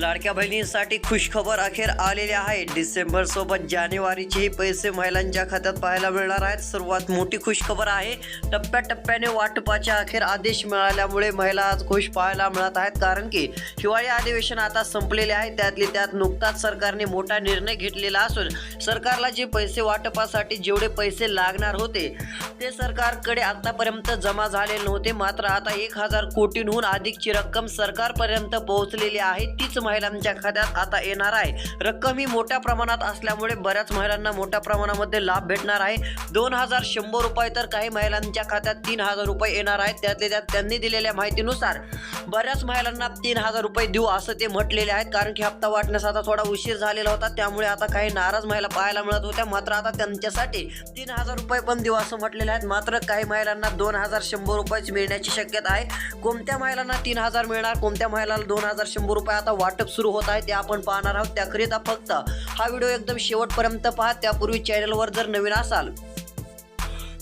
लाडक्या बहिणींसाठी खुशखबर अखेर आलेली आहे. डिसेंबर सोबत जानेवारीचेही पैसे महिलांच्या खात्यात पाहायला मिळणार आहेत. सर्वात मोठी खुशखबर आहे. टप्प्याटप्प्याने वाटपाच्या अखेर आदेश मिळाल्यामुळे महिला आज खुश पाहायला मिळत आहेत. कारण की हिवाळी अधिवेशन आता संपलेले आहे. त्यातली त्यात नुकताच सरकारने मोठा निर्णय घेतलेला असून सरकारला जे पैसे वाटपासाठी जेवढे पैसे लागणार होते ते सरकारकडे आतापर्यंत जमा झालेले नव्हते. मात्र आता एक हजार कोटींहून अधिकची रक्कम सरकारपर्यंत पोहोचलेली आहे. तीच महिलांच्या खात्यात आता येणार आहे. रक्कम ही मोठ्या प्रमाणात असल्यामुळे बऱ्याच महिलांना मोठ्या प्रमाणामध्ये लाभ भेटणार आहे. दोन हजार शंभर रुपये तर काही महिलांच्या खात्यात तीन हजार रुपये येणार आहेत. त्यातले त्यात त्यांनी दिलेल्या माहितीनुसार बऱ्याच महिलांना तीन हजार रुपये देऊ असं ते म्हटलेले आहेत. कारण की हप्ता वाटण्यास आता थोडा उशीर झालेला होता. त्यामुळे आता काही नाराज महिला पाहायला मिळत होत्या. मात्र आता त्यांच्यासाठी तीन हजार रुपये पण देऊ असं म्हटलेले आहेत. मात्र काही महिलांना दोन हजार शंभर रुपयेच मिळण्याची शक्यता आहे. कोणत्या महिलांना तीन हजार मिळणार? कोणत्या महिलाला दोन हजार शंभर रुपये आता वाट वाटप सुरू होत आहे ते आपण पाहणार आहोत. त्याकरिता फक्त हा व्हिडिओ एकदम शेवटपर्यंत पहा. त्यापूर्वी चॅनलवर जर नवीन असाल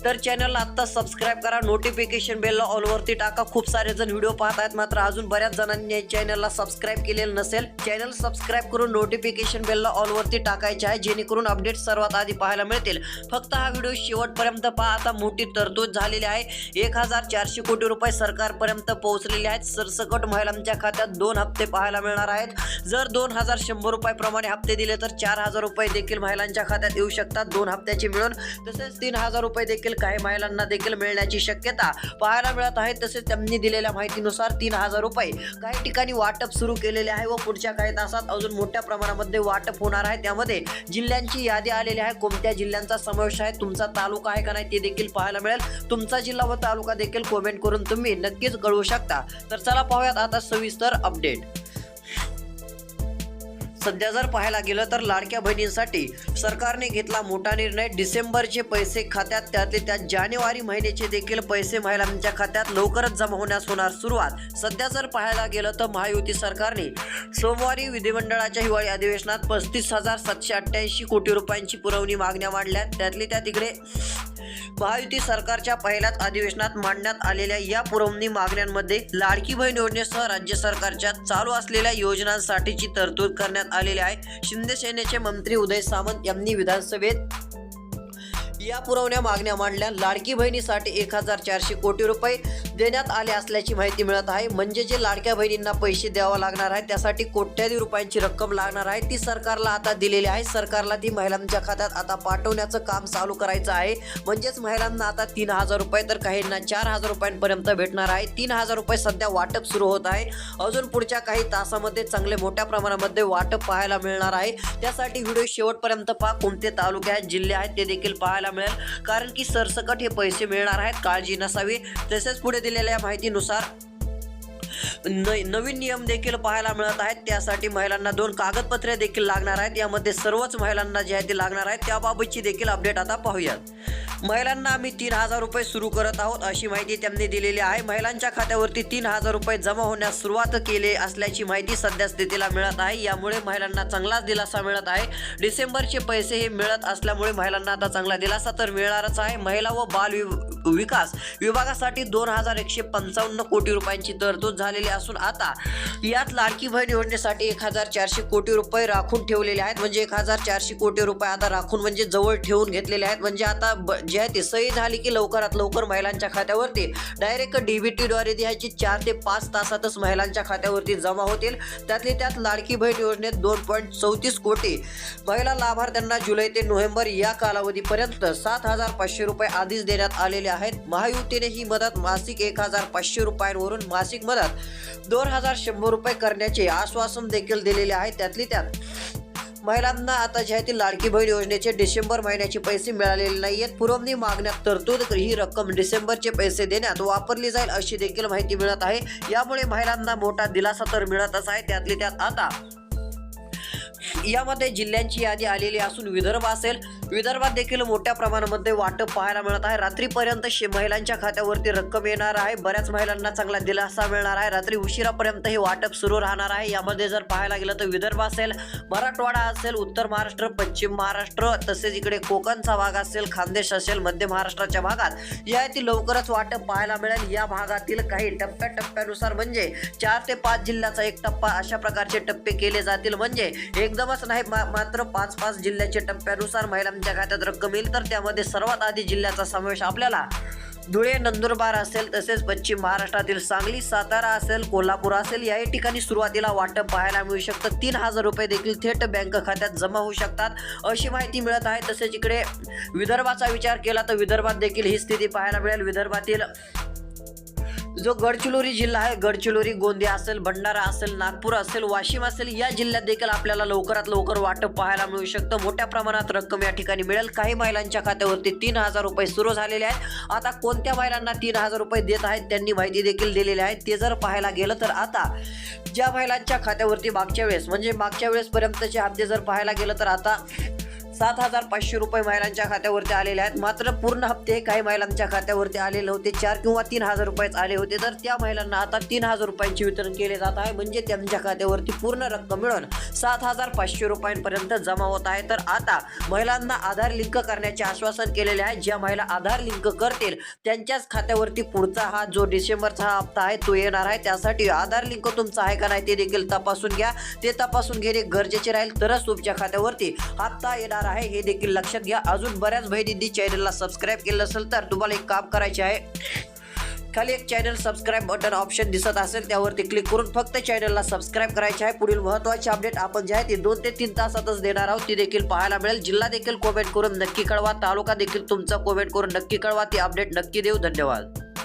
तर चॅनलला आत्ता सबस्क्राईब करा. नोटिफिकेशन बेलला ऑलवरती टाका. खूप सारे जण व्हिडिओ पाहत आहेत मात्र अजून बऱ्याच जणांनी चॅनलला सबस्क्राईब केलेलं नसेल. चॅनल सबस्क्राईब करून नोटिफिकेशन बेलला ऑलवरती टाकायचे आहे जेणेकरून अपडेट सर्वात आधी पाहायला मिळतील. फक्त हा व्हिडिओ शेवटपर्यंत पहा. आता मोठी तरतूद झालेली आहे. एक हजार चारशे कोटी रुपये सरकारपर्यंत पोहोचलेले आहेत. सरसकट महिलांच्या खात्यात दोन हप्ते पाहायला मिळणार आहेत. जर दोन हजार शंभर रुपयाप्रमाणे हप्ते दिले तर चार हजार रुपये देखील महिलांच्या खात्यात येऊ शकतात. दोन हप्त्याचे मिळून तसेच तीन हजार रुपये देखील काही महिलांना देखील मिळण्याची शक्यता पाहायला मिळत आहे. तसेच त्यांनी दिलेल्या माहितीनुसार तीन हजार रुपये काही ठिकाणी वाटप सुरू केलेले आहे व पुढच्या काही तासात अजून मोठ्या प्रमाणामध्ये वाटप होणार आहे. त्यामध्ये जिल्ह्यांची यादी आलेली आहे. कोणत्या जिल्ह्यांचा समावेश आहे? तुमचा तालुका आहे का नाही? ते देखील पाहायला मिळेल. तुमचा जिल्हा व तालुका देखील कमेंट करून तुम्ही नक्कीच कळवू शकता. तर चला पाहूयात आता सविस्तर अपडेट सध्या जर पाहायला गेलं तर लाडक्या बहिणींसाठी सरकारने घेतला मोठा निर्णय. डिसेंबरचे पैसे खात्यात त्यातले त्यात जानेवारी महिन्याचे देखील पैसे महिलांच्या खात्यात लवकरच जमा होण्यास होणार सुरुवात. सध्या जर पाहायला गेलं तर महायुती सरकारने सोमवारी विधिमंडळाच्या हिवाळी अधिवेशनात पस्तीस हजार सातशे अठ्ठ्याऐंशी कोटी रुपयांची पुरवणी मागण्या मांडल्या त्यातली त्या तिकडे महायुती सरकारच्या पहिल्याच अधिवेशनात मांडण्यात आलेल्या या पुरवणी मागण्यांमध्ये लाडकी बहीण योजनेसह राज्य सरकारच्या चालू असलेल्या योजनांसाठीची तरतूद करण्यात आलेली आहे. शिंदे सेनेचे मंत्री उदय सामंत यांनी विधानसभेत या पुरवण्या मागण्या मांडल्या. लाडकी बहिणीसाठी एक हजार चारशे कोटी रुपये देण्यात आले असल्याची माहिती मिळत आहे. म्हणजे जे लाडक्या बहिणींना पैसे द्यावा लागणार आहे त्यासाठी कोट्याधी रुपयांची रक्कम लागणार आहे. ती सरकारला आता दिलेली आहे. सरकारला ती महिलांच्या खात्यात आता पाठवण्याचं काम चालू करायचं आहे. म्हणजेच महिलांना आता तीन हजार रुपये तर काहींना चार हजार रुपयांपर्यंत भेटणार आहे. तीन हजार रुपये सध्या वाटप सुरू होत आहे. अजून पुढच्या काही तासामध्ये चांगले मोठ्या प्रमाणामध्ये वाटप पाहायला मिळणार आहे. त्यासाठी व्हिडिओ शेवटपर्यंत पहा. कोणते तालुके आहेत जिल्हे आहेत ते देखील पाहायला मिळेल. कारण की सरसकट हे पैसे मिळणार आहेत. काळजी नसावी. तसेच पुढे दिलेल्या माहितीनुसार नवीन नियम देखील पाहायला मिळत आहेत. त्यासाठी महिलांना दोन कागदपत्रे देखील लागणार आहेत. यामध्ये सर्वच महिलांना जे आहे ते लागणार आहेत. त्याबाबतची देखील अपडेट आता पाहूयात. महिलांना आम्ही तीन हजार रुपये सुरू करत आहोत अशी माहिती त्यांनी दिलेली आहे. महिलांच्या खात्यावरती तीन हजार रुपये जमा होण्यास सुरुवात केली असल्याची माहिती सध्या स्थितीला मिळत आहे. यामुळे महिलांना चांगलाच दिलासा मिळत आहे. डिसेंबरचे पैसे हे मिळत असल्यामुळे महिलांना आता चांगला दिलासा तर मिळणारच आहे. महिला व बाल विकास विभागासाठी दोन हजार एकशे पंचावन्न कोटी रुपयांची तरतूद झालेली असून आता यात लाडकी बहीण योजनेसाठी एक हजार चारशे कोटी रुपये राखून ठेवलेले आहेत. म्हणजे एक हजार चारशे कोटी रुपये आता राखून म्हणजे जवळ ठेवून घेतलेले आहेत. म्हणजे आता जे आहे ते सही झाली की लवकरात लवकर महिलांच्या खात्यावरती डायरेक्ट डीबीटीद्वारे द्यायची चार ते पाच तासातच महिलांच्या खात्यावरती जमा होतील. त्यातली त्यात लाडकी बहीण योजनेत दोन पॉईंट चौतीस कोटी महिला लाभार्थ्यांना जुलै ते नोव्हेंबर या कालावधीपर्यंत सात हजार पाचशे रुपये आधीच देण्यात आलेले आहेत. महायुतीने ही मदत मासिक एक हजार पाचशे रुपयांवरून मासिक मदत दोन हजार शंभर रुपये करण्याचे आश्वासन देखील दिलेले आहे. त्यातली त्यात महिलांना आता जे आहे ती लाडकी बहीण योजनेचे डिसेंबर महिन्याचे पैसे मिळालेले नाही आहेत पुरवणी मागण्यात तरतूद ही रक्कम डिसेंबरचे पैसे देण्यात वापरली जाईल अशी देखील माहिती मिळत आहे. यामुळे महिलांना मोठा दिलासा तर मिळतच आहे. त्यातली त्यात आता यामध्ये जिल्ह्यांची यादी आलेली असून विदर्भ असेल विदर्भात देखील मोठ्या प्रमाणामध्ये वाटप पाहायला मिळत आहे. रात्रीपर्यंत शे महिलांच्या खात्यावरती रक्कम येणार आहे. बऱ्याच महिलांना चांगला दिलासा मिळणार आहे. रात्री उशिरापर्यंत हे वाटप सुरू राहणार आहे. यामध्ये जर पाहायला गेलं तर विदर्भ असेल मराठवाडा असेल उत्तर महाराष्ट्र पश्चिम महाराष्ट्र तसेच इकडे कोकणचा भाग असेल खानदेश असेल मध्य महाराष्ट्राच्या भागात यातील लवकरच वाटप पाहायला मिळेल. या भागातील काही टप्प्याटप्प्यानुसार म्हणजे चार ते पाच जिल्ह्याचा एक टप्पा अशा प्रकारचे टप्पे केले जातील. म्हणजे एकदम एकदमच नाही मा- मात्र पाच पाच जिल्ह्याचे टप्प्यानुसार महिलांच्या खात्यात रक्कम येईल. तर त्यामध्ये सर्वात आधी जिल्ह्याचा समावेश आपल्याला धुळे नंदुरबार असेल तसेच पश्चिम महाराष्ट्रातील सांगली सातारा असेल कोल्हापूर असेल याही ठिकाणी सुरुवातीला वाटप पाहायला मिळू शकतं. तीन हजार रुपये देखील थेट बँक खात्यात जमा होऊ शकतात अशी माहिती मिळत आहे. तसेच इकडे विदर्भाचा विचार केला तर विदर्भात देखील ही स्थिती पाहायला मिळेल. विदर्भातील जो गडचिरोली जिल्हा आहे गडचिरोली गोंदिया असेल भंडारा असेल नागपूर असेल वाशिम असेल या जिल्ह्यात देखील आपल्याला लवकरात लवकर वाटप पाहायला मिळू शकतं. मोठ्या प्रमाणात रक्कम या ठिकाणी मिळेल. काही महिलांच्या खात्यावरती तीन हजार रुपये सुरू झालेले आहेत. आता कोणत्या महिलांना तीन हजार रुपये देत आहेत त्यांनी माहिती देखील दिलेली आहे. ते जर पाहायला गेलं तर आता ज्या महिलांच्या खात्यावरती मागच्या वेळेस म्हणजे मागच्या वेळेसपर्यंतचे हप्ते जर पाहायला गेलं तर आता सात हजार पाचशे रुपये महिलांच्या खात्यावरती आलेले आहेत. मात्र पूर्ण हप्ते काही महिलांच्या खात्यावरती आलेले होते. चार किंवा तीन हजार रुपयेच आले होते. तर त्या महिलांना आता तीन हजार रुपयांचे वितरण केले जात आहे. म्हणजे त्यांच्या खात्यावरती पूर्ण रक्कम मिळून सात हजार पाचशे रुपयांपर्यंत जमा होत आहे. तर आता महिलांना आधार लिंक करण्याचे आश्वासन केलेले आहे. ज्या महिला आधार लिंक करतील त्यांच्याच खात्यावरती पुढचा हा जो डिसेंबरचा हा हप्ता आहे तो येणार आहे. त्यासाठी आधार लिंक तुमचा आहे का नाही ते देखील तपासून घ्या. ते तपासून घेणे गरजेचे राहील. तरच तुमच्या खात्यावरती हप्ता येणार आहे. आहे हे देखील लक्षात घ्या. अजून बऱ्याच बहिणींनी चॅनलला सबस्क्राईब केलं असेल तर तुम्हाला एक काम करायचे आहे. खाली एक चॅनल सबस्क्राईब बटन ऑप्शन दिसत असेल त्यावरती क्लिक करून फक्त चॅनलला सबस्क्राईब करायचे आहे. पुढील महत्त्वाचे अपडेट आपण जे आहे ते दोन ते तीन तासातच देणार आहोत. ती देखील पाहायला मिळेल. जिल्हा देखील कमेंट करून नक्की कळवा. तालुका देखील तुमचा कमेंट करून नक्की कळवा. ती अपडेट नक्की देऊ. धन्यवाद.